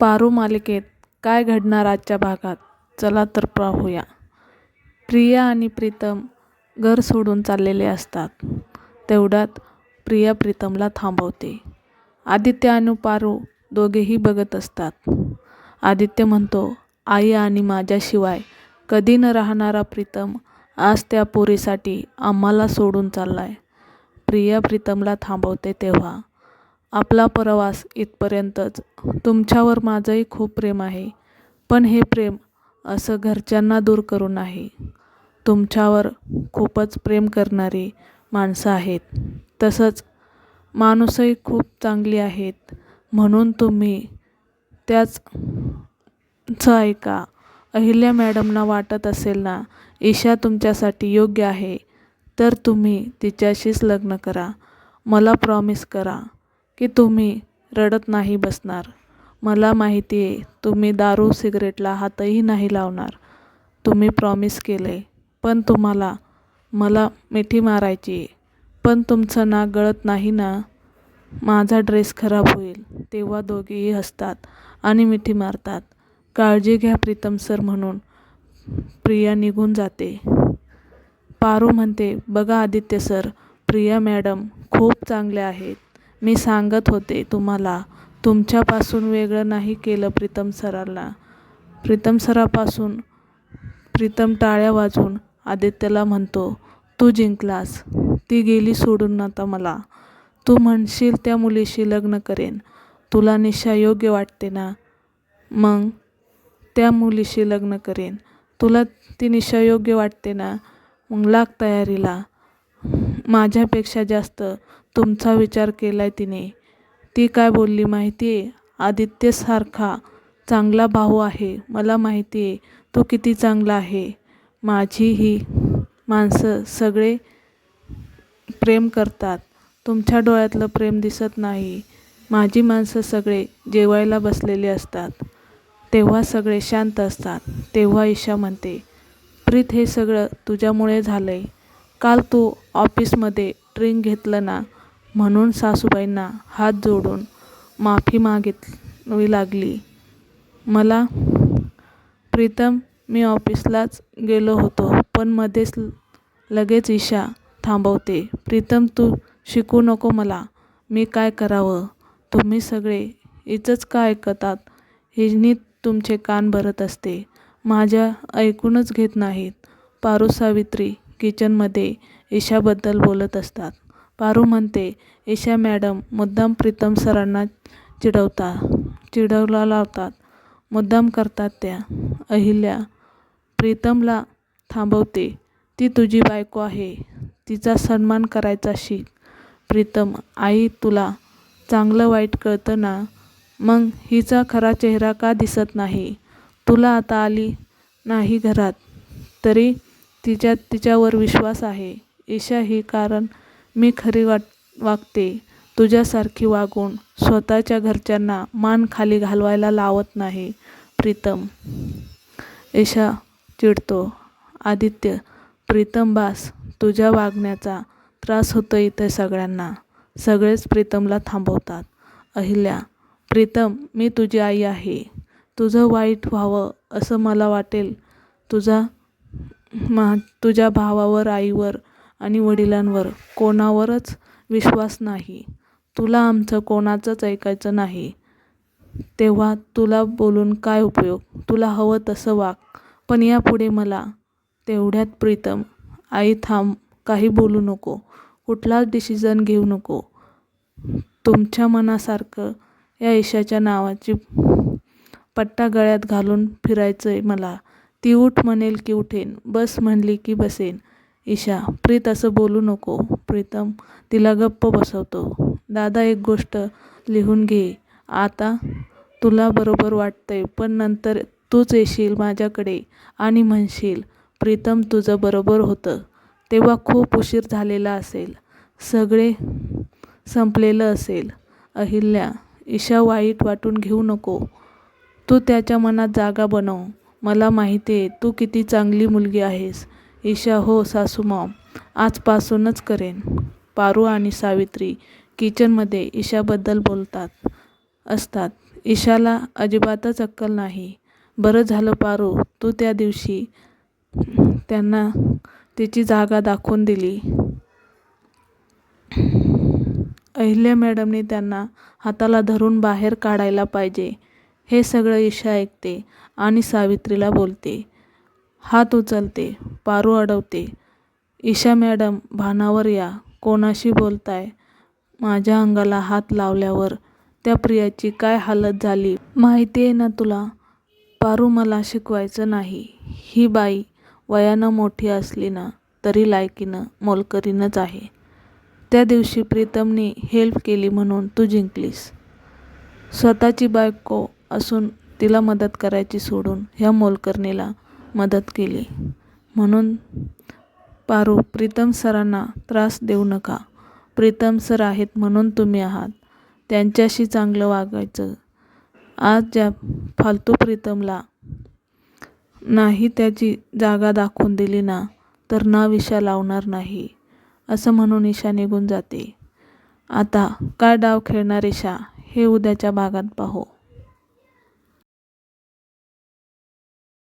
पारू मालिकेत काय घडणार आजच्या भागात? चला तर पाहूया. प्रिया आणि प्रीतम घर सोडून चाललेले असतात. तेवढ्यात प्रिया प्रीतमला थांबवते. आदित्य आणि पारू दोघेही बघत असतात. आदित्य म्हणतो आई आणि माझ्याशिवाय कधी न राहणारा प्रीतम आज त्या पोरीसाठी आम्हाला सोडून चाललाय. प्रिया प्रीतमला थांबवते तेव्हा. आपला प्रवास इथपर्यंतच. तुमच्यावर माझंही खूप प्रेम आहे. पण हे प्रेम असं घरच्यांना दूर करून नाही. तुमच्यावर खूपच प्रेम करणारी माणसं आहेत. तसंच माणूसही खूप चांगली आहेत. म्हणून तुम्ही त्याच चं ऐका. अहिल्या मॅडमना वाटत असेल ना ईशा तुमच्यासाठी योग्य आहे. तर तुम्ही तिच्याशीच लग्न करा. मला प्रॉमिस करा. की तुम्ही रडत नाही बसणार. मला माहिती आहे तुम्ही दारू सिगरेटला हातही नाही लावणार. तुम्ही प्रॉमिस केले पण तुम्हाला मला मिठी मारायची पण तुमचं नाक गळत नाही ना? माझा ड्रेस खराब होईल तेव्हा दोघेही हसतात आणि मिठी मारतात. काळजी घ्या प्रीतम सर म्हणून. प्रिया निघून जाते. पारू म्हणते बघा आदित्य सर प्रिया मॅडम खूप चांगल्या आहेत. मी सांगत होते तुम्हाला तुमच्यापासून वेगळं नाही केलं प्रीतम सरांना प्रीतम सरापासून प्रीतम टाळ्या वाजून आदित्यला म्हणतो तू जिंकलास ती गेली सोडून आता मला. तू म्हणशील त्या मुलीशी लग्न करेन तुला निशा योग्य वाटते ना? मग त्या मुलीशी लग्न करेन तुला ती निशा योग्य वाटते ना? मग लाग तयारीला. माझ्यापेक्षा जास्त तुमचा विचार केला आहे तिने. ती काय बोलली माहिती आहे आदित्यसारखा चांगला भाऊ आहे. मला माहिती आहे तो किती चांगला आहे. माझी ही माणसं सगळे प्रेम करतात. तुमच्या डोळ्यातलं प्रेम दिसत नाही. माझी माणसं सगळे जेवायला बसलेले असतात. तेव्हा सगळे शांत असतात. तेव्हा ईशा म्हणते प्रीत हे सगळं तुझ्यामुळे झालं आहे काल तू ऑफिसमध्ये ड्रिंक घेतलं ना म्हणून सासूबाईंना हात जोडून माफी मागितवी लागली. मला प्रीतम मी ऑफिसलाच गेलो होतो पण मध्येच लगेच ईशा थांबवते. प्रीतम तू शिकू नको मला. मी काय करावं? तुम्ही सगळे हिचंच का ऐकतात? हिनी तुमचे कान भरत असते. माझ्या ऐकूनच घेत नाहीत. पारू सावित्री किचनमध्ये ईशाबद्दल बोलत असतात. पारू म्हणते एशा मॅडम मुद्दाम प्रीतम सरांना चिडवता चिडवला लावतात. मुद्दाम करतात त्या. अहिल्या प्रीतमला थांबवते. ती तुझी बायको आहे. तिचा सन्मान करायचा शिक प्रीतम आई तुला चांगलं वाईट कळतं ना? मग हिचा खरा चेहरा का दिसत नाही? तुला आता आली नाही घरात. तरी तिच्या तिच्यावर विश्वास आहे. ईशा ही कारण मी खरी वाट वागते. तुझ्यासारखी वागून स्वतःच्या घरच्यांना मान खाली घालवायला लावत नाही. प्रीतम. ईशा चिडतो. आदित्य. प्रीतम बास तुझ्या वागण्याचा त्रास होतो इथे सगळ्यांना. सगळेच प्रीतमला थांबवतात. अहिल्या. प्रीतम मी तुझी आई आहे. तुझं वाईट व्हावं असं मला वाटेल. तुझा मा तुझ्या भावावर आईवर आणि वडिलांवर कोणावरच विश्वास नाही. तुला आमचं कोणाचंच ऐकायचं नाही. तेव्हा तुला बोलून काय उपयोग? तुला हवं तसं वाग. पण यापुढे मला तेवढ्यात प्रीतम आई थांब काही बोलू नको. कुठलाच डिसिजन घेऊ नको. तुमच्या मनासारखं या ईशाच्या नावाची पट्टा गळ्यात घालून फिरायचं आहे मला. ती उठ म्हणेल की उठेन. बस म्हणली की बसेन. ईशा प्रीत असं बोलू नको. प्रीतम तिला गप्प बसवतो. दादा एक गोष्ट लिहून घे. आता तुला बरोबर वाटतंय पण नंतर तूच येशील माझ्याकडे आणि म्हणशील प्रीतम तुझं बरोबर होतं. तेव्हा खूप उशीर झालेला असेल. सगळे संपलेलं असेल. अहिल्या ईशा वाईट वाटून घेऊ नको. तू त्याच्या मनात जागा बनव. मला माहिती आहे तू किती चांगली मुलगी आहेस. ईशा हो सासूमॉम आजपासूनच करेन. पारू आणि सावित्री किचनमध्ये ईशाबद्दल बोलतात असतात. ईशाला अजिबातच अक्कल नाही. बरं झालं पारू तू त्या दिवशी त्यांना तिची जागा दाखवून दिली. अहिल्या मॅडमने त्यांना हाताला धरून बाहेर काढायला पाहिजे. हे सगळं ईशा ऐकते आणि सावित्रीला बोलते. हात उचलते. पारू अडवते. ईशा मॅडम भानावर या. कोणाशी बोलताय? माझ्या अंगाला हात लावल्यावर. त्या प्रियाची काय हालत झाली? माहिती आहे ना तुला? पारू मला शिकवायचं नाही. ही बाई वयानं मोठी असली ना तरी लायकीनं मोलकरीनच आहे. त्या दिवशी प्रीतमने हेल्प केली म्हणून तू जिंकलीस. स्वतःची बायको असून तिला मदत करायची सोडून ह्या मोलकरणीला मदत केली. म्हणून पारू प्रीतम सरांना त्रास देऊ नका. प्रीतम सर आहेत म्हणून तुम्ही आहात. त्यांच्याशी चांगलं वागायचं. आज ज्या फालतू प्रीतमला नाही त्याची जागा दाखवून दिली ना तर ना विषा लावणार नाही असं म्हणून ईशा निघून जाते. आता काय डाव खेळणार ईशा? हे उद्याच्या भागात पाहू.